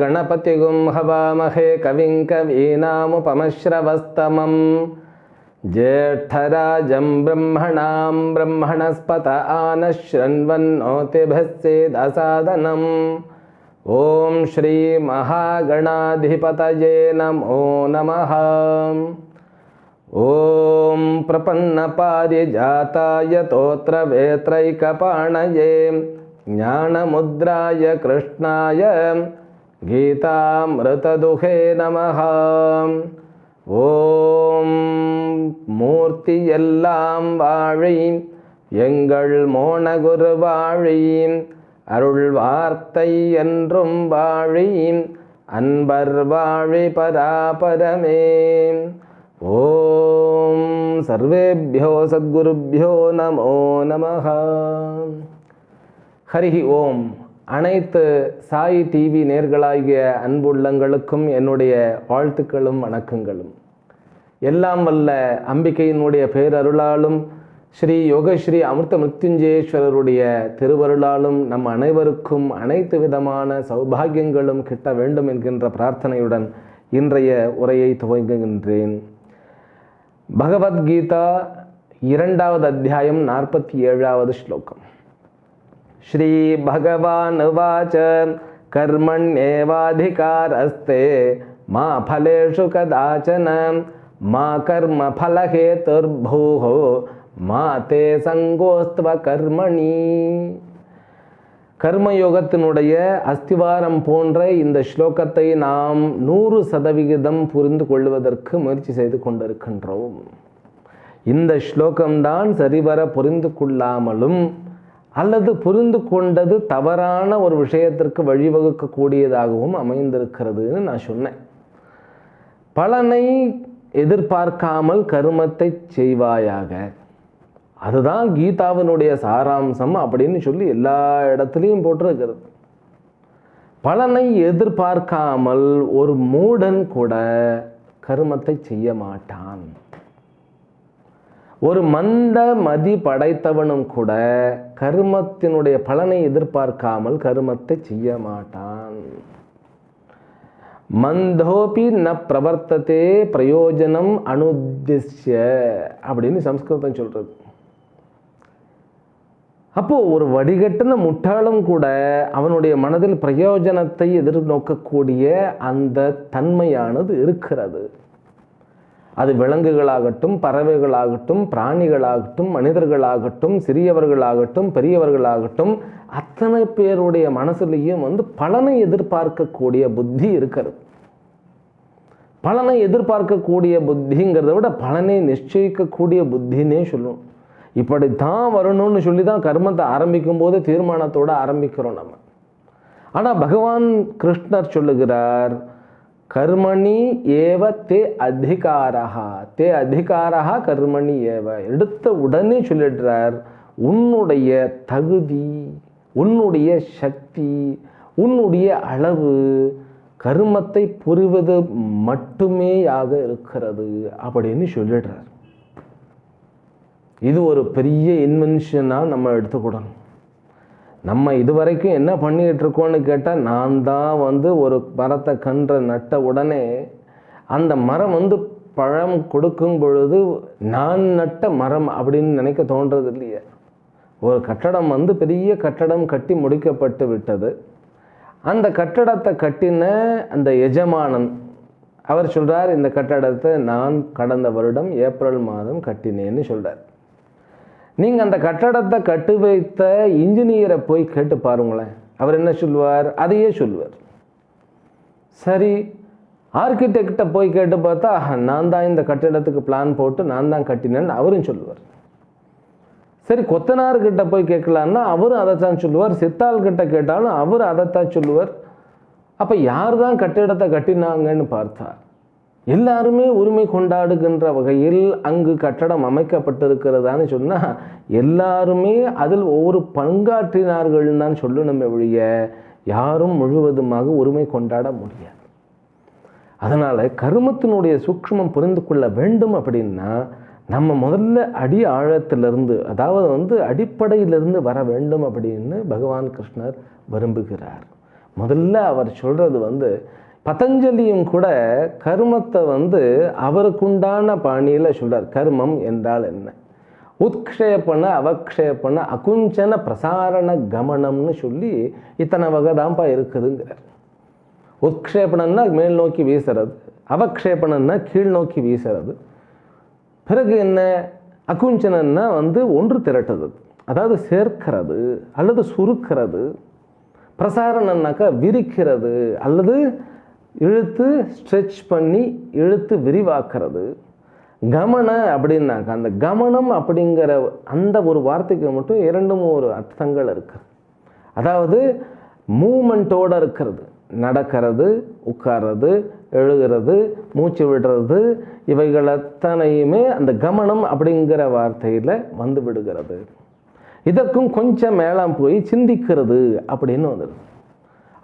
गणपतिगुं हवामहे कविं कवीनामुपमश्रवस्तमं ज्येष्ठराजं ब्रह्मणां ब्रह्मणस्पत आनशृण्वन्नोतिभिः सेदसादनम् ॐ श्रीमहागणाधिपतये नमो नमः। ॐ प्रपन्नपारिजाताय तोत्रवेत्रैकपाणये ज्ञानमुद्राय कृष्णाय गीतामृतदुहे नमः ஓம் மூர்த்தி எல்லாம் வாழி எங்கள் மோனகுரு வாழி அருள் வார்த்தை என்றும் வாழி அன்பர் வாழி பராபரமே ஓம் சர்வேபியோ சத்குருபியோ நமோ நமः ஹரிஹி ஓம். அனைத்து சாய் டிவி நேர்களாகிய அன்புள்ளங்களுக்கும் என்னுடைய வாழ்த்துக்களும் வணக்கங்களும். எல்லாம் வல்ல அம்பிகையினுடைய பேரருளாலும் ஸ்ரீ யோகஸ்ரீ அமிர்த மிருத்யுஞ்சேஸ்வரருடைய திருவருளாலும் நம் அனைவருக்கும் அனைத்து விதமான சௌபாகியங்களும் கிட்ட வேண்டும் என்கின்ற பிரார்த்தனையுடன் இன்றைய உரையை துவங்குகின்றேன். பகவத்கீதா இரண்டாவது அத்தியாயம் நாற்பத்தி ஏழாவது ஸ்லோகம். श्रीभगवानुवाच कर्मण्येवाधिकारस्ते मा फलेषु कदाचन मा कर्मफलहेतुर्भूः मा ते சங்கோஸ்துவ கர்மணி கர்மயோகத்தினுடைய அஸ்திவாரம் போன்ற இந்த ஸ்லோகத்தை நாம் நூறு சதவிகிதம் புரிந்து கொள்வதற்கு முயற்சி செய்து கொண்டிருக்கின்றோம் இந்த ஸ்லோகம்தான் சரிவர புரிந்து கொள்ளாமலும் அல்லது புரிந்து கொண்டது தவறான ஒரு விஷயத்திற்கு வழிவகுக்கக்கூடியதாகவும் அமைந்திருக்கிறதுன்னு நான் சொன்னேன். பலனை எதிர்பார்க்காமல் கருமத்தை செய்வாயாக. அதுதான் கீதாவினுடைய சாராம்சம் அப்படின்னு சொல்லி எல்லா இடத்துலையும் போட்டிருக்கிறது. பலனை எதிர்பார்க்காமல் ஒரு மூடன் கூட கருமத்தை செய்ய மாட்டான். ஒரு மந்த மதி படைத்தவனும் கூட கருமத்தினுடைய பலனை எதிர்பார்க்காமல் கருமத்தை செய்ய மாட்டான். மந்தோபி ந பிரவர்த்ததே பிரயோஜனம் அனுத்திய அப்படின்னு சம்ஸ்கிருதம் சொல்றது. அப்போது ஒரு வடிகட்டின முட்டாளும் கூட அவனுடைய மனதில் பிரயோஜனத்தை எதிர்நோக்கக்கூடிய அந்த தன்மையானது இருக்கிறது. அது விலங்குகளாகட்டும் பறவைகளாகட்டும் பிராணிகளாகட்டும் மனிதர்களாகட்டும் சிறியவர்களாகட்டும் பெரியவர்களாகட்டும் அத்தனை பேருடைய மனசுலையும் வந்து பலனை எதிர்பார்க்கக்கூடிய புத்தி இருக்கிறது. பலனை எதிர்பார்க்கக்கூடிய புத்திங்கிறத விட பலனை நிச்சயிக்கக்கூடிய புத்தினே சொல்லணும் இப்படித்தான் வரணும்னு சொல்லி தான் கர்மத்தை ஆரம்பிக்கும் போது தீர்மானத்தோடு ஆரம்பிக்கிறோம் நம்ம. ஆனால் பகவான் கிருஷ்ணர் சொல்லுகிறார் கர்மணி ஏவ தே அதிகாரா தே அதிகாரா கர்மணி ஏவ. எடுத்த உடனே சொல்லிடுறார் உன்னுடைய தகுதி உன்னுடைய சக்தி உன்னுடைய அளவு கர்மத்தை புரிவது மட்டுமேயாக இருக்கிறது அப்படின்னு சொல்லிடுறார். இது ஒரு பெரிய இன்வென்ஷனாக நம்ம எடுத்துக்கூடணும் நம்ம இதுவரைக்கும் என்ன பண்ணிக்கிட்டு இருக்கோன்னு கேட்டால் நான் தான் வந்து ஒரு மரத்தை கன்று நட்ட உடனே அந்த மரம் வந்து பழம் கொடுக்கும் பொழுது நான் நட்ட மரம் அப்படின்னு நினைக்க தோன்றது இல்லையே. ஒரு கட்டடம் வந்து பெரிய கட்டடம் கட்டி முடிக்கப்பட்டு விட்டது. அந்த கட்டடத்தை கட்டின அந்த எஜமானன் அவர் சொல்கிறார் இந்த கட்டடத்தை நான் கடந்த வருடம் ஏப்ரல் மாதம் கட்டினேன்னு சொல்கிறார் நீங்கள் அந்த கட்டடத்தை கட்டு வைத்த இன்ஜினியரை போய் கேட்டு பாருங்களேன். அவர் என்ன சொல்லுவார்? அதையே சொல்லுவார். சரி ஆர்கிடெக்ட போய் கேட்டு பார்த்தா நான் தான் இந்த கட்டிடத்துக்கு பிளான் போட்டு நான் தான் கட்டினேன்னு அவரும் சொல்லுவார். சரி கொத்தனார்கிட்ட போய் கேட்கலான்னா அவரும் அதைத்தான் சொல்லுவார். சித்தாள்கிட்ட கேட்டாலும் அவர் அதைத்தான் சொல்லுவார். அப்போ யார் தான் கட்டிடத்தை கட்டினாங்கன்னு பார்த்தா எல்லாருமே உரிமை கொண்டாடுகின்ற வகையில் அங்கு கட்டடம் அமைக்கப்பட்டிருக்கிறதான்னு சொன்னால் எல்லாருமே அதில் ஒவ்வொரு பங்காற்றினார்கள் தான் சொல்லணுமே ஒழிய யாரும் முழுவதுமாக உரிமை கொண்டாட முடியாது. அதனால் கருமத்தினுடைய சூக்ஷ்மம் புரிந்து கொள்ள வேண்டும் அப்படின்னா நம்ம முதல்ல அடி ஆழத்திலிருந்து அதாவது வந்து அடிப்படையிலிருந்து வர வேண்டும் அப்படின்னு பகவான் கிருஷ்ணர் விரும்புகிறார். முதல்ல அவர் சொல்கிறது வந்து பதஞ்சலியும் கூட கர்மத்தை வந்து அவருக்குண்டான பாணியில் சொல்கிறார் கர்மம் என்றால் என்ன? உத்க்ஷேபண அவக்ஷேபண அகுஞ்சன பிரசாரண கமனம்னு சொல்லி இத்தனை வகை தான்ப்பா இருக்குதுங்கிறார். உத்க்ஷேபணம்னா மேல் நோக்கி வீசுறது அவக்ஷேபணம்னா கீழ் நோக்கி வீசுறது. பிறகு என்ன? அகுஞ்சனன்னா வந்து ஒன்று திரட்டுறது அதாவது சேர்க்கிறது அல்லது சுருக்கிறது. பிரசாரணம்னாக்கா விரிக்கிறது அல்லது இழுத்து ஸ்ட்ரெச் பண்ணி இழுத்து விரிவாக்குறது. கமன அப்படின்னாக்கா அந்த கமனம் அப்படிங்கிற அந்த ஒரு வார்த்தைக்கு மட்டும் இரண்டும் ஒரு அர்த்தங்கள் இருக்குது அதாவது மூமெண்ட்டோடு இருக்கிறது. நடக்கிறது உட்கார்றது எழுகிறது மூச்சு விடுறது இவைகள் அத்தனையுமே அந்த கமனம் அப்படிங்கிற வார்த்தையில் வந்து விடுகிறது. இதற்கும் கொஞ்சம் மேலாம் போய் சிந்திக்கிறது அப்படின்னு வந்துடுது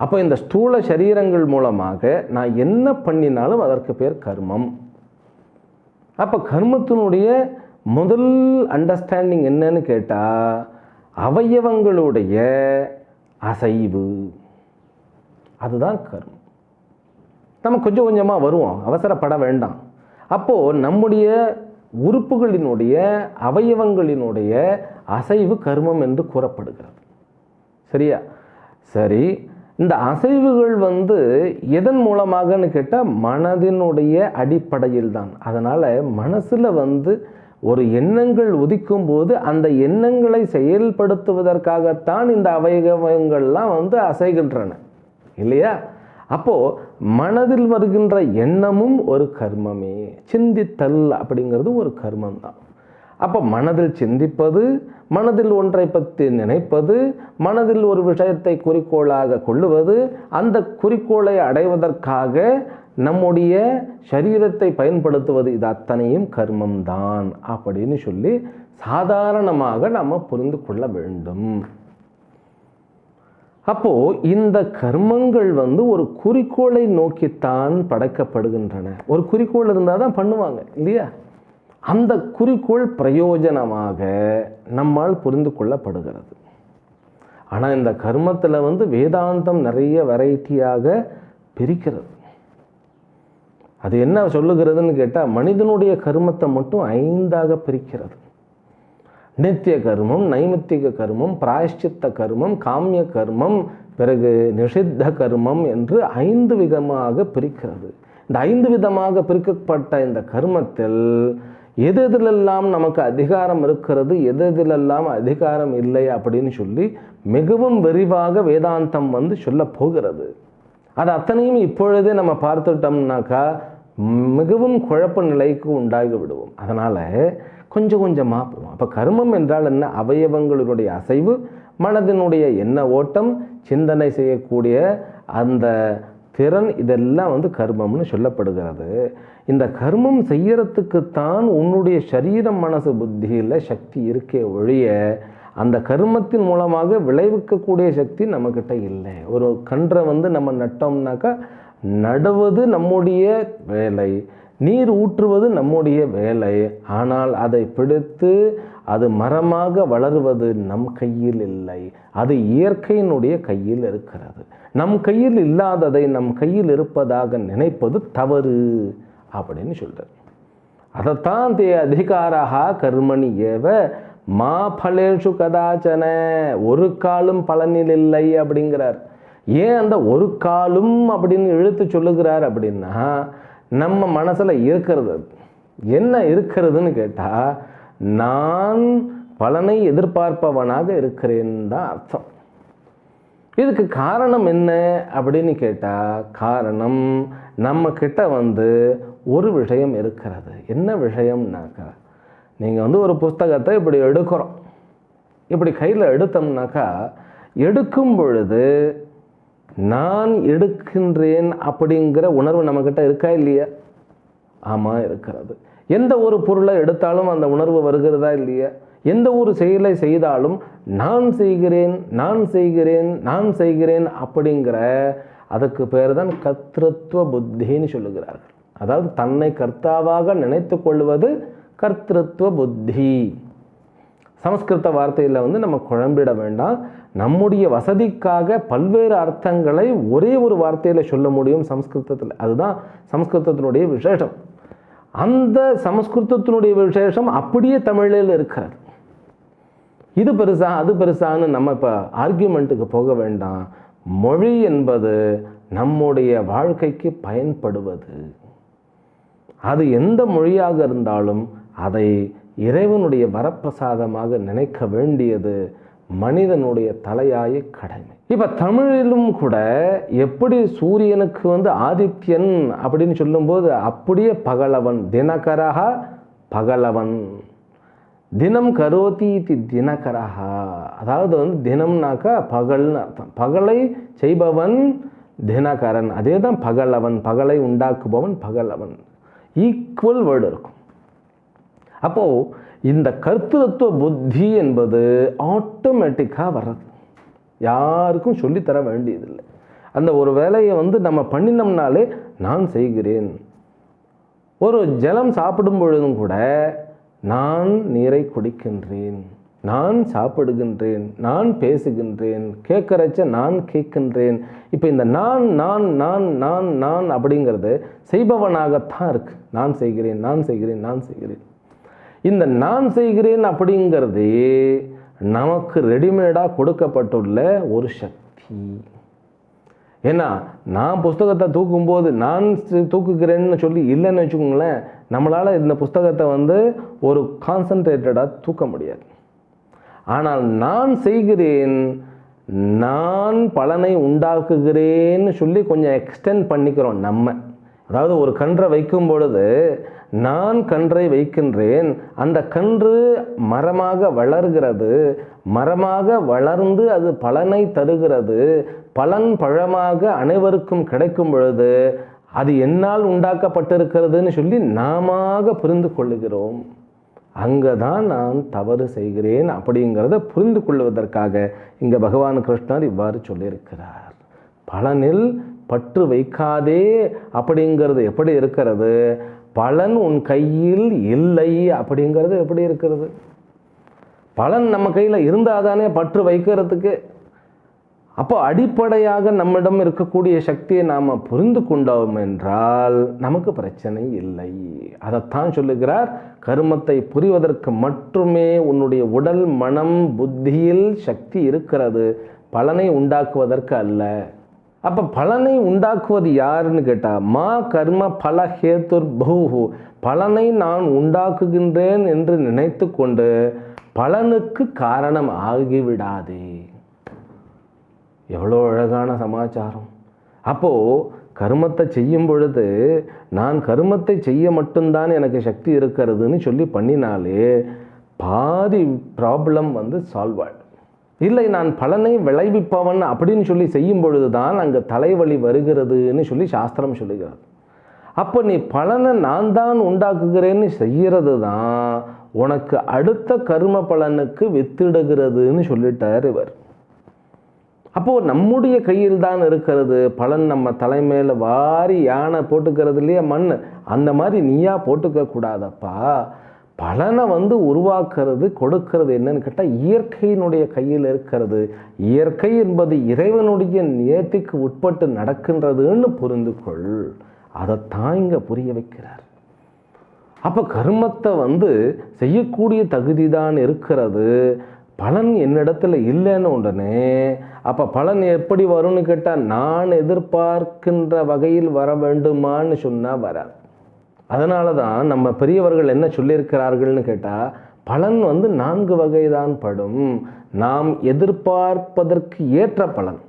அப்போ இந்த ஸ்தூல சரீரங்கள் மூலமாக நான் என்ன பண்ணினாலும் அதற்கு பேர் கர்மம். அப்போ கர்மத்தினுடைய முதல் அண்டர்ஸ்டாண்டிங் என்னன்னு கேட்டால் அவயவங்களுடைய அசைவு. அதுதான் கர்மம். நம்ம கொஞ்சம் கொஞ்சமாக வருவோம் அவசரப்பட வேண்டாம். அப்போது நம்முடைய உறுப்புகளினுடைய அவயவங்களினுடைய அசைவு கர்மம் என்று கூறப்படுகிறது. சரியா? சரி இந்த அசைவுகள் வந்து எதன் மூலமாகன்னு கேட்டால் மனதினுடைய அடிப்படையில் தான் அதனால் மனசில் வந்து ஒரு எண்ணங்கள் உதிக்கும் போது அந்த எண்ணங்களை செயல்படுத்துவதற்காகத்தான் இந்த அவயவங்கள்லாம் வந்து அசைகின்றன. இல்லையா? அப்போது மனதில் வருகின்ற எண்ணமும் ஒரு கர்மமே. சிந்தித்தல் அப்படிங்கிறது ஒரு கர்மம் தான் அப்போ மனதில் சிந்திப்பது மனதில் ஒன்றை பற்றி நினைப்பது மனதில் ஒரு விஷயத்தை குறிக்கோளாக கொள்ளுவது அந்த குறிக்கோளை அடைவதற்காக நம்முடைய சரீரத்தை பயன்படுத்துவது இது அத்தனையும் கர்மம்தான் அப்படின்னு சொல்லி சாதாரணமாக நம்ம புரிந்து கொள்ள வேண்டும். அப்போ இந்த கர்மங்கள் வந்து ஒரு குறிக்கோளை நோக்கித்தான் படைக்கப்படுகின்றன. ஒரு குறிக்கோள் இருந்தால் தான் பண்ணுவாங்க இல்லையா? அந்த குறிக்கோள் பிரயோஜனமாக நம்மால் புரிந்து கொள்ளப்படுகிறது. ஆனால் இந்த கர்மத்தில் வந்து வேதாந்தம் நிறைய வெரைட்டியாக பிரிக்கிறது. அது என்ன சொல்லுகிறதுன்னு கேட்டால் மனிதனுடைய கர்மத்தை மட்டும் ஐந்தாக பிரிக்கிறது. நித்திய கர்மம் நைமித்திக கர்மம் பிராயஷ்சித்த கர்மம் காமிய கர்மம் பிறகு நிஷித்த கர்மம் என்று ஐந்து விதமாக பிரிக்கிறது. இந்த ஐந்து விதமாக பிரிக்கப்பட்ட இந்த கர்மத்தில் எது எதிலெல்லாம் நமக்கு அதிகாரம் இருக்கிறது எது எதிலெல்லாம் அதிகாரம் இல்லை அப்படின்னு சொல்லி மிகவும் விரிவாக வேதாந்தம் வந்து சொல்ல போகிறது. அது அத்தனையும் இப்பொழுதே நம்ம பார்த்துட்டோம்னாக்கா மிகவும் குழப்ப நிலைக்கு உண்டாகி விடுவோம். அதனால் கொஞ்சம் கொஞ்சமாக போவோம். அப்போ கர்மம் என்றால் என்ன? அவயவங்களுடைய அசைவு மனதினுடைய எண்ண ஓட்டம் சிந்தனை செய்யக்கூடிய அந்த திறன் இதெல்லாம் வந்து கர்மம்னு சொல்லப்படுகிறது. இந்த கர்மம் செய்யறதுக்குத்தான் உன்னுடைய சரீரம் மனசு புத்தியில் சக்தி இருக்கே ஒழிய அந்த கர்மத்தின் மூலமாக விளைவிக்கக்கூடிய சக்தி நம்மக்கிட்ட இல்லை. ஒரு கன்றை வந்து நம்ம நட்டோம்னாக்கா நடுவது நம்முடைய வேலை நீர் ஊற்றுவது நம்முடைய வேலை. ஆனால் அதை பிடித்து அது மரமாக வளருவது நம் கையில் இல்லை. அது இயற்கையினுடைய கையில் இருக்கிறது. நம் கையில் இல்லாததை நம் கையில் இருப்பதாக நினைப்பது தவறு. அப்படின்னு சொல்கிறார் அதைத்தான் தே அதிகாரா கர்மணி ஏவ மா பலேஷு கதாச்சன ஒரு காலும் பலனில் இல்லை அப்படிங்கிறார். ஏன் அந்த ஒரு காலும் அப்படின்னு இழுத்து சொல்லுகிறார் அப்படின்னா நம்ம மனசில் இருக்கிறது. என்ன இருக்கிறதுன்னு கேட்டால் நான் பலனை எதிர்பார்ப்பவனாக இருக்கிறேன் தான் அர்த்தம். இதுக்கு காரணம் என்ன அப்படின்னு கேட்டால் காரணம் நம்மக்கிட்ட வந்து ஒரு விஷயம் இருக்கிறது. என்ன விஷயம்னாக்கா நீங்கள் வந்து ஒரு புஸ்தகத்தை இப்படி எடுக்கிறோம். இப்படி கையில் எடுத்தோம்னாக்கா எடுக்கும் பொழுது நான் எடுக்கின்றேன் அப்படிங்கிற உணர்வு நம்மக்கிட்ட இருக்கா இல்லையா? ஆமாம் இருக்கிறது. எந்த ஒரு பொருளை எடுத்தாலும் அந்த உணர்வு வருகிறதா இல்லையா? எந்த ஒரு செயலை செய்தாலும் நான் செய்கிறேன் நான் செய்கிறேன் நான் செய்கிறேன் அப்படிங்கிற அதுக்கு பேர் தான் கத்திருத்துவ புத்தின்னு சொல்லுகிறார்கள். அதாவது தன்னை கர்த்தாவாக நினைத்து கொள்வது கர்த்திருவ புத்தி. சமஸ்கிருத வார்த்தையில் வந்து நம்ம குழம்பிட வேண்டாம். நம்முடைய வசதிக்காக பல்வேறு அர்த்தங்களை ஒரே ஒரு வார்த்தையில் சொல்ல முடியும் சமஸ்கிருதத்தில். அதுதான் சமஸ்கிருதத்தினுடைய விசேஷம். அந்த சமஸ்கிருதத்தினுடைய விசேஷம் அப்படியே தமிழில் இருக்கிறது. இது பெருசா அது பெருசான்னு நம்ம இப்போ ஆர்கியூமெண்ட்டுக்கு போக வேண்டாம். மொழி என்பது நம்முடைய வாழ்க்கைக்கு பயன்படுவது. அது எந்த மொழியாக இருந்தாலும் அதை இறைவனுடைய வரப்பிரசாதமாக நினைக்க வேண்டியது மனிதனுடைய தலையாய கடமை. இப்போ தமிழிலும் கூட எப்படி சூரியனுக்கு வந்து ஆதித்யன் அப்படின்னு சொல்லும்போது அப்படியே பகலவன் தினகரக பகலவன். தினம் கரோதி இது அதாவது வந்து தினம்னாக்கா பகல்னு அர்த்தம். பகலை செய்பவன் தினகரன். அதே தான் பகலவன். பகலை உண்டாக்குபவன் பகலவன். ஈக்குவல் வேர்டு இருக்கும். அப்போது இந்த கர்த்தத்துவ புத்தி என்பது ஆட்டோமேட்டிக்காக வர்றது. யாருக்கும் சொல்லித்தர வேண்டியதில்லை. அந்த ஒரு வேலையை வந்து நம்ம பண்ணினோம்னாலே நான் செய்கிறேன். ஒரு ஜலம் சாப்பிடும் பொழுதும் கூட நான் நீரை குடிக்கின்றேன். நான் சாப்பிடுகின்றேன் நான் பேசுகின்றேன் கேட்குறச்ச நான் கேட்கின்றேன். இப்போ இந்த நான் நான் நான் நான் நான் அப்படிங்கிறது செய்பவனாகத்தான் இருக்கு. நான் செய்கிறேன் நான் செய்கிறேன் நான் செய்கிறேன். இந்த நான் செய்கிறேன் அப்படிங்கிறதே நமக்கு ரெடிமேடாக கொடுக்கப்பட்டுள்ள ஒரு சக்தி. ஏன்னா நான் புஸ்தகத்தை தூக்கும்போது நான் தூக்குகிறேன்னு சொல்லி இல்லைன்னு வச்சுக்கோங்களேன் நம்மளால் இந்த புஸ்தகத்தை வந்து ஒரு கான்சன்ட்ரேட்டடாக தூக்க முடியாது. ஆனால் நான் செய்கிறேன் நான் பலனை உண்டாக்குகிறேன்னு சொல்லி கொஞ்சம் எக்ஸ்டெண்ட் பண்ணிக்கிறோம் நம்ம. அதாவது ஒரு கன்றை வைக்கும் பொழுது நான் கன்றை வைக்கின்றேன் அந்த கன்று மரமாக வளர்கிறது மரமாக வளர்ந்து அது பலனை தருகிறது பலன் பழமாக அனைவருக்கும் கிடைக்கும் பொழுது அது என்னால் உண்டாக்கப்பட்டிருக்கிறதுன்னு சொல்லி நாமாக புரிந்து கொள்ளுகிறோம். அங்கே தான் நான் தவறு செய்கிறேன் அப்படிங்கிறத புரிந்து கொள்வதற்காக இங்கே பகவான் கிருஷ்ணர் இவ்வாறு சொல்லியிருக்கிறார். பலனில் பற்று வைக்காதே அப்படிங்கிறது எப்படி இருக்கிறது? பலன் உன் கையில் இல்லை அப்படிங்கிறது எப்படி இருக்கிறது? பலன் நம்ம கையில் இருந்தால் தானே பற்று வைக்கிறதுக்கு? அப்போ அடிப்படையாக நம்மிடம் இருக்கக்கூடிய சக்தியை நாம் புரிந்து கொண்டோம் என்றால் நமக்கு பிரச்சனை இல்லை. அதைத்தான் சொல்லுகிறார் கருமத்தை புரிவதற்கு மட்டுமே உன்னுடைய உடல் மனம் புத்தியில் சக்தி இருக்கிறது. பலனை உண்டாக்குவதற்கு அல்ல. அப்போ பலனை உண்டாக்குவது யாருன்னு கேட்டால் மா கர்ம பல ஹேத்துர் பௌஹு பலனை நான் உண்டாக்குகின்றேன் என்று நினைத்து கொண்டு பலனுக்கு காரணம் ஆகிவிடாதே. எவ்வளோ அழகான சமாச்சாரம். அப்போது கர்மத்தை செய்யும் பொழுது நான் கர்மத்தை செய்ய மட்டும்தான் எனக்கு சக்தி இருக்கிறதுன்னு சொல்லி பண்ணினாலே பாதி ப்ராப்ளம் வந்து சால்வ் ஆகிடும் இல்லை நான் பலனை விளைவிப்பவன் அப்படின்னு சொல்லி செய்யும் பொழுது தான் அங்கே தலைவலி வருகிறதுன்னு சொல்லி சாஸ்திரம் சொல்லுகிறது. அப்போ நீ பலனை நான் தான் உண்டாக்குகிறேன்னு செய்கிறது தான் உனக்கு அடுத்த கர்ம பலனுக்கு வித்திடுகிறதுன்னு சொல்லிட்டார் இவர். அப்போது நம்முடைய கையில் தான் இருக்கிறது. பலன் நம்ம தலைமையில் வாரி யானை போட்டுக்கிறது இல்லையா? மண். அந்த மாதிரி நீயா போட்டுக்க கூடாதப்பா. பலனை வந்து உருவாக்குறது கொடுக்கிறது என்னன்னு கேட்டால் இயற்கையினுடைய கையில் இருக்கிறது. இயற்கை என்பது இறைவனுடைய நியத்திக்கு உட்பட்டு நடக்கின்றதுன்னு புரிந்து கொள். அதைத்தான் இங்கே புரிய வைக்கிறார். அப்போ கர்மத்தை வந்து செய்யக்கூடிய தகுதி தான் இருக்கிறது. பலன் என்னிடத்துல இல்லைன்னு உடனே அப்போ பலன் எப்படி வரும்னு கேட்டால் நான் எதிர்பார்க்கின்ற வகையில் வர வேண்டுமான்னு சொன்னால் வராது. அதனால தான் நம்ம பெரியவர்கள் என்ன சொல்லியிருக்கிறார்கள்னு கேட்டால் பலன் வந்து நான்கு வகைதான் படும். நாம் எதிர்பார்ப்பதற்கு ஏற்ற பலன்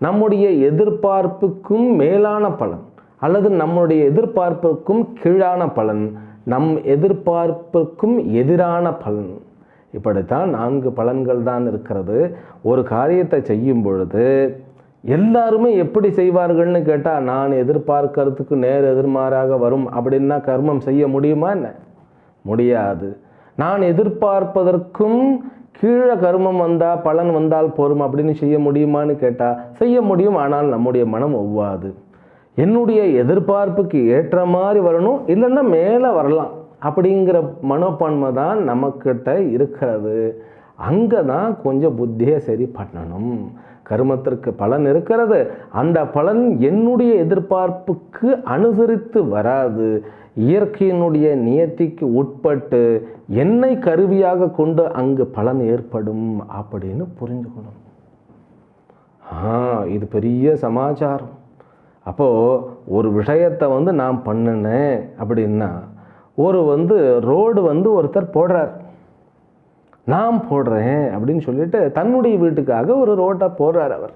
நம்முடைய எதிர்பார்ப்புக்கும் மேலான பலன் அல்லது நம்முடைய எதிர்பார்ப்புக்கும் கீழான பலன் நம் எதிர்பார்ப்புக்கும் எதிரான பலன். இப்படித்தான் நான்கு பலன்கள் தான் இருக்கிறது. ஒரு காரியத்தை செய்யும் பொழுது எல்லாருமே எப்படி செய்வார்கள்னு கேட்டால் நான் எதிர்பார்க்கறதுக்கு நேர் எதிர்மாறாக வரும். அப்படின்னா கர்மம் செய்ய முடியுமா என்ன? முடியாது. நான் எதிர்பார்ப்பதற்கும் கீழே கர்மம் வந்தால் பலன் வந்தால் போரும். அப்படின்னு செய்ய முடியுமான்னு கேட்டால் செய்ய முடியும். ஆனால் நம்முடைய மனம் ஒவ்வாது. என்னுடைய எதிர்பார்ப்புக்கு ஏற்ற மாதிரி வரணும். இல்லைன்னா மேலே வரலாம். அப்படிங்கிற மனப்பான்மை தான் நம்மக்கிட்ட இருக்கிறது. அங்கே தான் கொஞ்சம் புத்தியை சரி பண்ணணும். கருமத்திற்கு பலன் இருக்கிறது. அந்த பலன் என்னுடைய எதிர்பார்ப்புக்கு அனுசரித்து வராது. இயற்கையினுடைய நியத்திக்கு உட்பட்டு என்னை கருவியாக கொண்டு அங்கு பலன் ஏற்படும் அப்படின்னு புரிஞ்சுக்கணும். ஆ இது பெரிய சமாச்சாரம். அப்போது ஒரு விஷயத்தை வந்து நான் பண்ணினேன் அப்படின்னா ஒரு வந்து ரோடு வந்து ஒருத்தர் போடுறார். நான் போடுறேன் அப்படின்னு சொல்லிட்டு தன்னுடைய வீட்டுக்காக ஒரு ரோட்டை போடுறார் அவர்.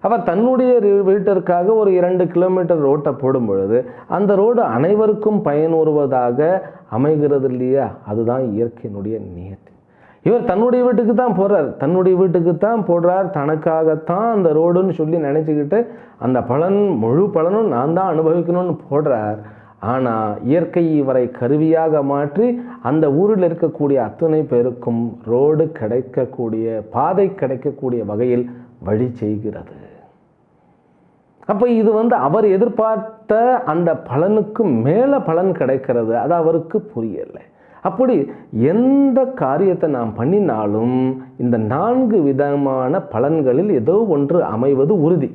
அவர் தன்னுடைய வீட்டிற்காக ஒரு இரண்டு கிலோமீட்டர் ரோட்டை போடும் பொழுது அந்த ரோடு அனைவருக்கும் பயனுறுவதாக அமைகிறது இல்லையா? அதுதான் இயற்கையினுடைய நியத்தி. இவர் தன்னுடைய வீட்டுக்கு தான் போடுறார். தன்னுடைய வீட்டுக்கு தான் போடுறார். தனக்காகத்தான் அந்த ரோடுன்னு சொல்லி நினச்சிக்கிட்டு அந்த பலன் முழு பலனும் நான் தான் அனுபவிக்கணும்னு போடுறார். ஆனால் இயற்கை இவரை கருவியாக மாற்றி அந்த ஊரில் இருக்கக்கூடிய அத்தனை பேருக்கும் ரோடு கிடைக்கக்கூடிய பாதை கிடைக்கக்கூடிய வகையில் வழி செய்கிறது. அப்போ இது வந்து அவர் எதிர்பார்த்த அந்த பலனுக்கு மேலே பலன் கிடைக்கிறது அது அவருக்கு புரியலை. அப்படி எந்த காரியத்தை நாம் பண்ணினாலும் இந்த நான்கு விதமான பலன்களில் ஏதோ ஒன்று அமைவது உறுதி.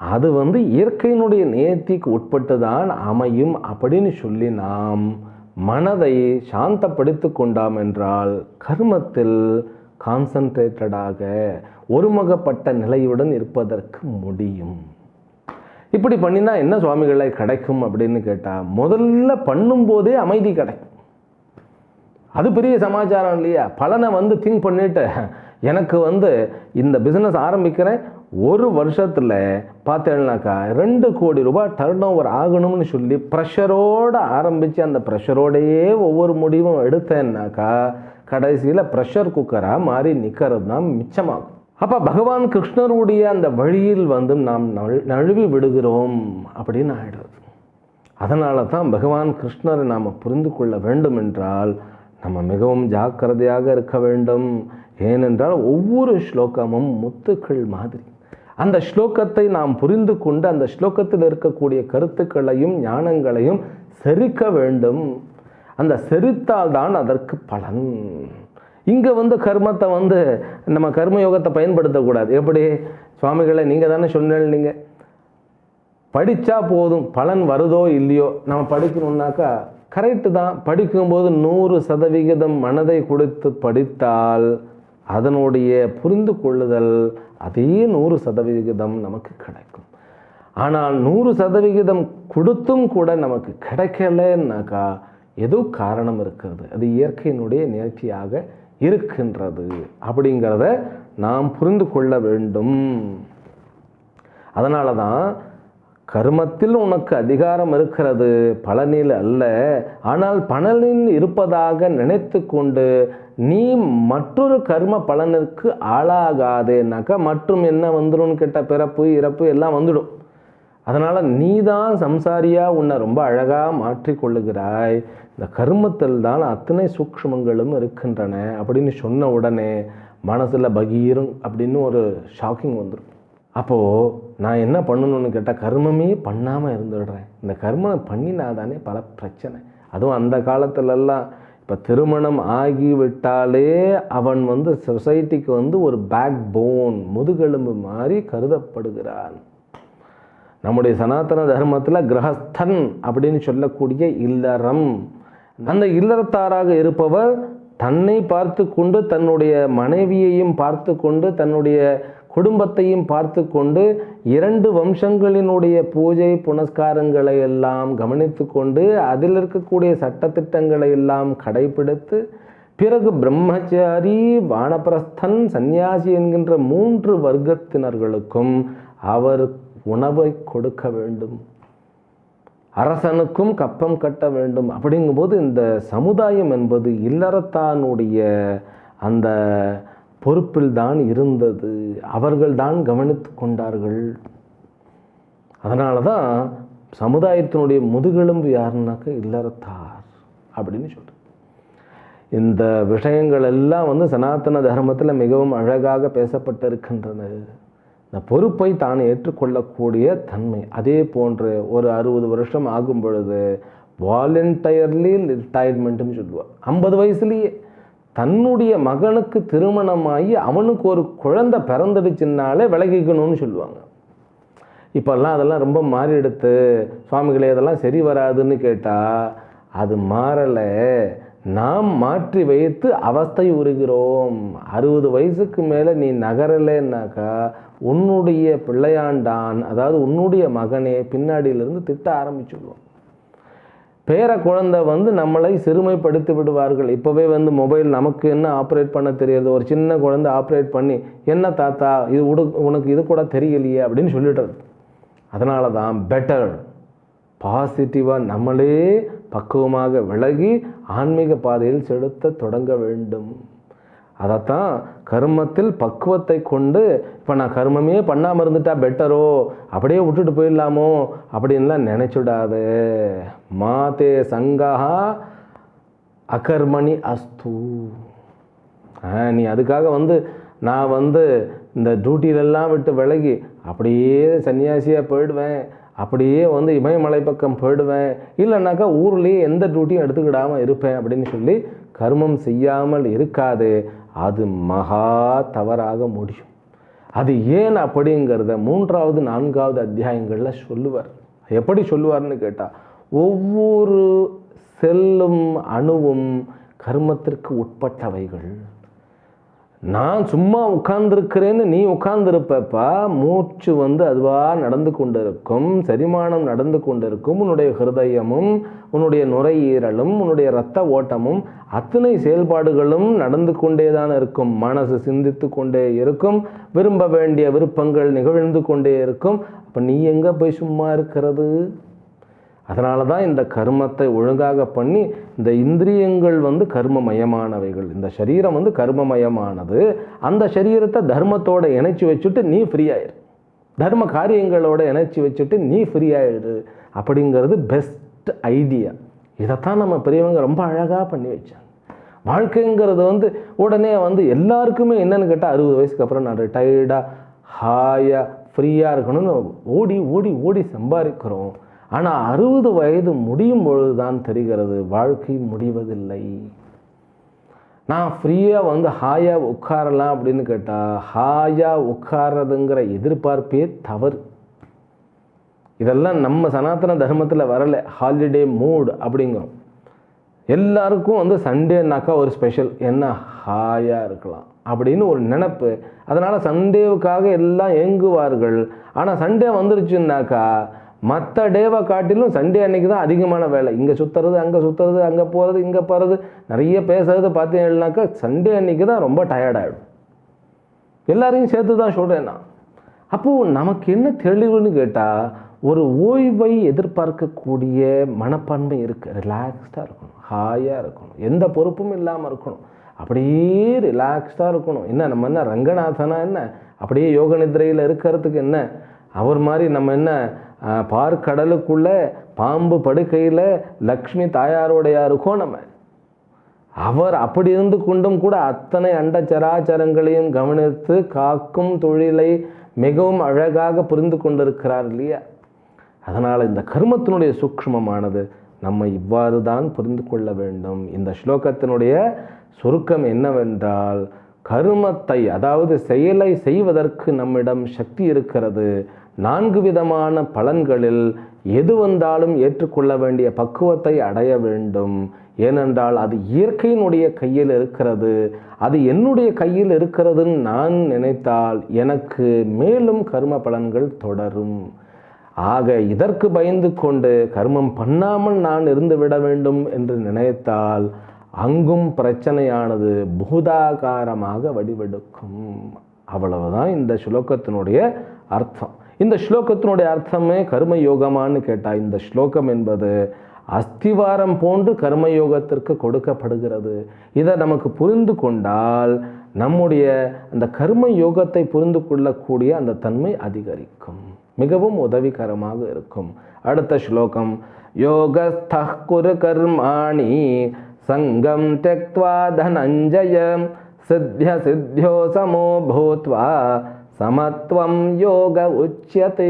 அது வந்து இயற்கையினுடைய நேர்த்திக்கு உட்பட்டு தான் அமையும் அப்படின்னு சொல்லி நாம் மனதை சாந்தப்படுத்தி கொண்டாம் என்றால் கர்மத்தில் கான்சன்ட்ரேட்டடாக ஒருமுகப்பட்ட நிலையுடன் இருப்பதற்கு முடியும். இப்படி பண்ணினா என்ன சுவாமிகளை கிடைக்கும் அப்படின்னு கேட்டால் முதல்ல பண்ணும்போதே அமைதி கிடைக்கும். அது பெரிய சமாச்சாரம் இல்லையா? பலனை வந்து திங்க் பண்ணிட்டு எனக்கு வந்து இந்த பிஸ்னஸ் ஆரம்பிக்கிறேன் ஒரு வருஷத்தில் பார்த்தேன்னாக்கா ரெண்டு கோடி ரூபாய் டர்ன் ஓவர் ஆகணும்னு சொல்லி ப்ரெஷரோடு ஆரம்பித்து அந்த ப்ரெஷரோடையே ஒவ்வொரு முடிவும் எடுத்தேன்னாக்கா கடைசியில் ப்ரெஷர் குக்கராக மாறி நிற்கிறது தான் மிச்சமாகும். அப்போ பகவான் கிருஷ்ணருடைய அந்த வழியில் வந்து நாம் நழுவி விடுகிறோம் அப்படின்னு ஆயிடுறது. அதனால தான் பகவான் கிருஷ்ணரை நாம் புரிந்து கொள்ள வேண்டும் என்றால் நம்ம மிகவும் ஜாக்கிரதையாக இருக்க வேண்டும். ஏனென்றால் ஒவ்வொரு ஸ்லோகமும் முத்துக்கள் மாதிரி. அந்த ஸ்லோகத்தை நாம் புரிந்து கொண்டு அந்த ஸ்லோகத்தில் இருக்கக்கூடிய கருத்துக்களையும் ஞானங்களையும் செரிக்க வேண்டும். அந்த செரித்தால் தான் அதற்கு பலன். இங்கே வந்து கர்மத்தை வந்து நம்ம கர்மயோகத்தை பயன்படுத்தக்கூடாது. எப்படி? சுவாமிகளை நீங்கள் தானே சொன்னீங்க படித்தா போதும் பலன் வருதோ இல்லையோ நம்ம படிக்கணும்னாக்கா கரெக்டு தான். படிக்கும்போது நூறு சதவிகிதம் மனதை கொடுத்து படித்தால் அதனுடைய புரிந்து கொள்ளுதல் அதே நூறு சதவிகிதம் நமக்கு கிடைக்கும். ஆனால் நூறு சதவிகிதம் கொடுத்தும் கூட நமக்கு கிடைக்கலன்னாக்கா ஏதோ காரணம் இருக்கிறது. அது இயற்கையினுடைய நேர்ச்சியாக இருக்கின்றது அப்படிங்கிறத நாம் புரிந்து கொள்ள வேண்டும். அதனால தான் கர்மத்தில் உனக்கு அதிகாரம் இருக்கிறது பலனில் அல்ல. ஆனால் பலனில் இருப்பதாக நினைத்து கொண்டு நீ மற்றொரு கர்ம பலனிற்கு ஆளாகாதேனாக்கா மற்றும் என்ன வந்துடும் கேட்ட பிறப்பு இறப்பு எல்லாம் வந்துடும். அதனால் நீ தான் சம்சாரியாக உன்னை ரொம்ப அழகாக மாற்றிக்கொள்ளுகிறாய். இந்த கர்மத்தில் தான் அத்தனை சூக்ஷ்மங்களும் இருக்கின்றன அப்படின்னு சொன்ன உடனே மனசில் பகீரும் அப்படின்னு ஒரு ஷாக்கிங் வந்துடும் அப்போது நான் என்ன பண்ணணும்னு கேட்டால் கர்மமே பண்ணாமல் இருந்துடுறேன். இந்த கர்மம் பண்ணினா தானே பல பிரச்சனை. அதுவும் அந்த காலத்துலலாம் இப்போ திருமணம் ஆகிவிட்டாலே அவன் வந்து சொசைட்டிக்கு வந்து ஒரு பேக் போன் முதுகெலும்பு மாதிரி கருதப்படுகிறான். நம்முடைய சனாதன தர்மத்தில் கிரகஸ்தன் அப்படின்னு சொல்லக்கூடிய இல்லறம். அந்த இல்லறத்தாராக இருப்பவர் தன்னை பார்த்து கொண்டு தன்னுடைய மனைவியையும் பார்த்து கொண்டு தன்னுடைய குடும்பத்தையும் பார்த்து கொண்டு இரண்டு வம்சங்களினுடைய பூஜை புனஸ்காரங்களை எல்லாம் கவனித்து கொண்டு அதில் இருக்கக்கூடிய சட்டத்திட்டங்களை எல்லாம் கடைபிடித்து பிறகு பிரம்மச்சாரி வானப்பிரஸ்தன் சந்நியாசி என்கின்ற மூன்று வர்க்கத்தினர்களுக்கும் அவர் உணவை கொடுக்க வேண்டும். அரசனுக்கும் கப்பம் கட்ட வேண்டும். அப்படிங்கும்போது இந்த சமுதாயம் என்பது இல்லறத்தானுடைய அந்த பொறுப்பில் தான் இருந்தது. அவர்கள்தான் கவனித்து கொண்டார்கள். அதனால தான் சமுதாயத்தினுடைய முதுகெலும்பு யாருன்னாக்க இல்லறத்தார் அப்படின்னு சொல்கிறேன் இந்த விஷயங்கள் எல்லாம் வந்து சனாதன தர்மத்தில் மிகவும் அழகாக பேசப்பட்டிருக்கின்றன. இந்த பொறுப்பை தான் ஏற்றுக்கொள்ளக்கூடிய தன்மை. அதே போன்று ஒரு அறுபது வருஷம் ஆகும் பொழுது வாலண்டியர்லி ரிட்டையர்மெண்ட்டுன்னு சொல்லுவாள் ஐம்பது வயசுலேயே. தன்னுடைய மகனுக்கு திருமணமாகி அவனுக்கு ஒரு குழந்தை பிறந்துடுச்சுனாலே விலகிக்கணும்னு சொல்லுவாங்க. இப்போல்லாம் அதெல்லாம் ரொம்ப மாறி எடுத்து சுவாமிகளே அதெல்லாம் சரி வராதுன்னு கேட்டால் அது மாறலை. நாம் மாற்றி வைத்து அவஸ்தை உறுகிறோம் அறுபது வயசுக்கு மேலே நீ நகரலைன்னாக்கா உன்னுடைய பிள்ளையாண்டான் அதாவது உன்னுடைய மகனே பின்னாடியிலிருந்து திட்ட ஆரம்பிச்சுடுவோம் பேர குழந்தை வந்து நம்மளை சிறுமைப்படுத்தி விடுவார்கள். இப்போவே வந்து மொபைல் நமக்கு என்ன ஆப்ரேட் பண்ண தெரியாது. ஒரு சின்ன குழந்தை ஆப்ரேட் பண்ணி என்ன தாத்தா இது உடு உனக்கு இது கூட தெரியலையே அப்படின்னு சொல்லிடுறது. அதனால தான் பெட்டர் பாசிட்டிவாக நம்மளே பக்குவமாக விலகி ஆன்மீக பாதையில் செலுத்த தொடங்க வேண்டும். அதைத்தான் கர்மத்தில் பக்குவத்தை கொண்டு இப்போ நான் கர்மமே பண்ணாமல் இருந்துட்டா பெட்டரோ அப்படியே விட்டுட்டு போயிடலாமோ? அப்படின்லாம் நினச்சிடாது. மாதே சங்கஹா அகர்மணி அஸ்து. ஆ, நீ அதுக்காக வந்து நான் வந்து இந்த டியூட்டிலெல்லாம் விட்டு விலகி அப்படியே சன்னியாசியாக போயிடுவேன். அப்படியே வந்து இமயமலை பக்கம் போயிடுவேன். இல்லைனாக்கா ஊர்லேயே எந்த டியூட்டியும் எடுத்துக்கிடாமல் இருப்பேன் அப்படின்னு சொல்லி கர்மம் செய்யாமல் இருக்காது அது மகா தவறாக முடியும். அது ஏன் அப்படிங்கிறத மூன்றாவது நான்காவது அத்தியாயங்களில் சொல்லுவார். எப்படி சொல்லுவார்னு கேட்டால் ஒவ்வொரு செல்லும் அணுவும் கர்மத்திற்கு உட்பட்டவைகள். நான் சும்மா உட்கார்ந்துருக்கிறேன்னு நீ உட்கார்ந்துருப்பப்பா மூச்சு வந்து அதுவாக நடந்து கொண்டிருக்கும் செரிமானம் நடந்து கொண்டிருக்கும் உன்னுடைய ஹிருதயமும் உன்னுடைய நுரையீரலும் உன்னுடைய இரத்த ஓட்டமும் அத்தனை செயல்பாடுகளும் நடந்து கொண்டே தான் இருக்கும். மனசு சிந்தித்து கொண்டே இருக்கும் விரும்ப வேண்டிய விருப்பங்கள் நிகழ்ந்து கொண்டே இருக்கும். அப்போ நீ எங்கே போய் சும்மா இருக்கிறது? அதனால தான் இந்த கர்மத்தை ஒழுங்காக பண்ணி இந்த இந்திரியங்கள் வந்து கர்மமயமானவைகள். இந்த சரீரம் வந்து கர்மமயமானது. அந்த சரீரத்தை தர்மத்தோட இணைச்சி வச்சுட்டு நீ ஃப்ரீயாயிரு தர்ம காரியங்களோட இணைச்சி வச்சுட்டு நீ ஃப்ரீயாயிடு அப்படிங்கிறது பெஸ்ட் ஐடியா இதைத்தான் நம்ம பெரியவங்க ரொம்ப அழகாக பண்ணி வச்சாங்க. வாழ்க்கைங்கிறது வந்து உடனே வந்து எல்லாருக்குமே என்னென்னு கேட்டால் அறுபது வயசுக்கு அப்புறம் நான் ரிட்டையர்டாக ஹாயாக ஃப்ரீயாக இருக்கணும்னு ஓடி ஓடி ஓடி சம்பாதிக்கிறோம். ஆனால் அறுபது வயது முடியும் பொழுது தான் தெரிகிறது வாழ்க்கை முடிவதில்லை. நான் ஃப்ரீயாக வந்து ஹாயாக உட்காரலாம் அப்படின்னு கேட்டால் ஹாயாக உட்காரதுங்கிற எதிர்பார்ப்பே தவறு. இதெல்லாம் நம்ம சனாதன தர்மத்தில் வரலை ஹாலிடே மூட் அப்படிங்கிறோம். எல்லாருக்கும் வந்து சண்டேனாக்கா ஒரு ஸ்பெஷல் என்ன ஹாயாக இருக்கலாம் அப்படின்னு ஒரு நினப்பு. அதனால் சண்டேவுக்காக எல்லாம் ஏங்குவார்கள். ஆனால் சண்டே வந்துருச்சுன்னாக்கா மற்ற டேவை காட்டிலும் சண்டே அன்னைக்கு தான் அதிகமான வேலை. இங்கே சுற்றுறது அங்கே சுற்றுறது அங்கே போகிறது இங்கே போகிறது நிறைய பேசுறது பார்த்தீங்கன்னாக்கா சண்டே அன்னைக்கு தான் ரொம்ப டயர்டாகிடும் எல்லாரையும் சேர்த்து தான் சொல்கிறேன் நான். அப்போது நமக்கு என்ன தெளிவுன்னு கேட்டால் ஒரு ஓய்வை எதிர்பார்க்கக்கூடிய மனப்பான்மை இருக்குது ரிலாக்ஸ்டாக இருக்கணும். ஹாயாக இருக்கணும். எந்த பொறுப்பும் இல்லாமல் இருக்கணும். அப்படியே ரிலாக்ஸ்டாக இருக்கணும். என்ன நம்ம என்ன ரங்கநாதனா என்ன? அப்படியே யோக நிதிரையில் இருக்கிறதுக்கு என்ன? அவர் மாதிரி நம்ம என்ன பார்க்கடலுக்குள்ளே பாம்பு படுக்கையில் லக்ஷ்மி தாயாரோடையா இருக்கோம் நம்ம. அவர் அப்படி இருந்து கொண்டும் கூட அத்தனை அண்ட சராச்சரங்களையும் கவனித்து காக்கும் தொழிலை மிகவும் அழகாக புரிந்து கொண்டிருக்கிறார் இல்லையா? அதனால் இந்த கர்மத்தினுடைய சூக்ஷ்மமானது நம்ம இவ்வாறு தான் புரிந்து கொள்ள வேண்டும். இந்த ஸ்லோகத்தினுடைய சுருக்கம் என்னவென்றால் கருமத்தை அதாவது செயலை செய்வதற்கு நம்மிடம் சக்தி இருக்கிறது. நான்கு விதமான பலன்களில் எது வந்தாலும் ஏற்றுக்கொள்ள வேண்டிய பக்குவத்தை அடைய வேண்டும். ஏனென்றால் அது இயற்கையினுடைய கையில் இருக்கிறது. அது என்னுடைய கையில் இருக்கிறதுன்னு நான் நினைத்தால் எனக்கு மேலும் கர்ம பலன்கள் தொடரும். ஆக இதற்கு பயந்து கொண்டு கர்மம் பண்ணாமல் நான் இருந்து விட வேண்டும் என்று நினைத்தால் அங்கும் பிரச்சனையானது பூதாகாரமாக வடிவெடுக்கும். அவ்வளவுதான் இந்த ஸ்லோகத்தினுடைய அர்த்தம். இந்த ஸ்லோகத்தினுடைய அர்த்தமே கர்ம யோகமான்னு கேட்டால் இந்த ஸ்லோகம் என்பது அஸ்திவாரம் போன்று கர்மயோகத்திற்கு கொடுக்கப்படுகிறது. இதை நமக்கு புரிந்து கொண்டால் நம்முடைய அந்த கர்ம யோகத்தை புரிந்து கொள்ளக்கூடிய அந்த தன்மை அதிகரிக்கும். மிகவும் உதவிகரமாக இருக்கும். அடுத்த ஸ்லோகம். யோகஸ்த குரு கர்மாணி சங்கம் தெக்வா தனஞ்சய சித்திய சித்தியோ சமோ பூத்வா சமத்துவம் யோக உச்சியதே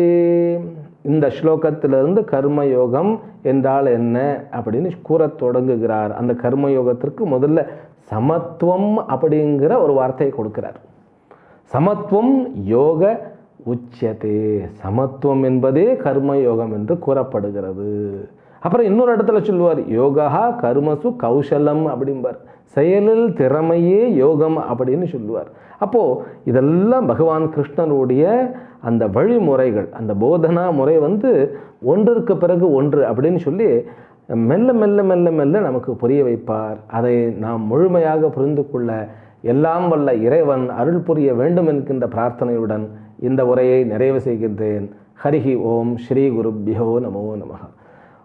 இந்த ஸ்லோகத்திலிருந்து கர்மயோகம் என்றால் என்ன அப்படின்னு கூறத் தொடங்குகிறார். அந்த கர்மயோகத்திற்கு முதல்ல சமத்துவம் அப்படிங்கிற ஒரு வார்த்தையை கொடுக்கிறார். சமத்துவம் யோக உச்சியதே சமத்துவம் என்பதே கர்மயோகம் என்று கூறப்படுகிறது. அப்புறம் இன்னொரு இடத்துல சொல்லுவார் யோகா கர்மசு கௌசலம் அப்படிம்பார். செயலில் திறமையே யோகம் அப்படின்னு சொல்லுவார். அப்போது இதெல்லாம் பகவான் கிருஷ்ணனுடைய அந்த வழிமுறைகள் அந்த போதனா முறை வந்து ஒன்றிற்கு பிறகு ஒன்று அப்படின்னு சொல்லி மெல்ல மெல்ல மெல்ல மெல்ல நமக்கு புரிய வைப்பார். அதை நாம் முழுமையாக புரிந்து கொள்ள எல்லாம் வல்ல இறைவன் அருள் புரிய வேண்டும் என்கின்ற பிரார்த்தனையுடன் இந்த உரையை நிறைவு செய்கின்றேன். ஹரிஹி ஓம் ஸ்ரீ குருப்பியோ நமோ நமகா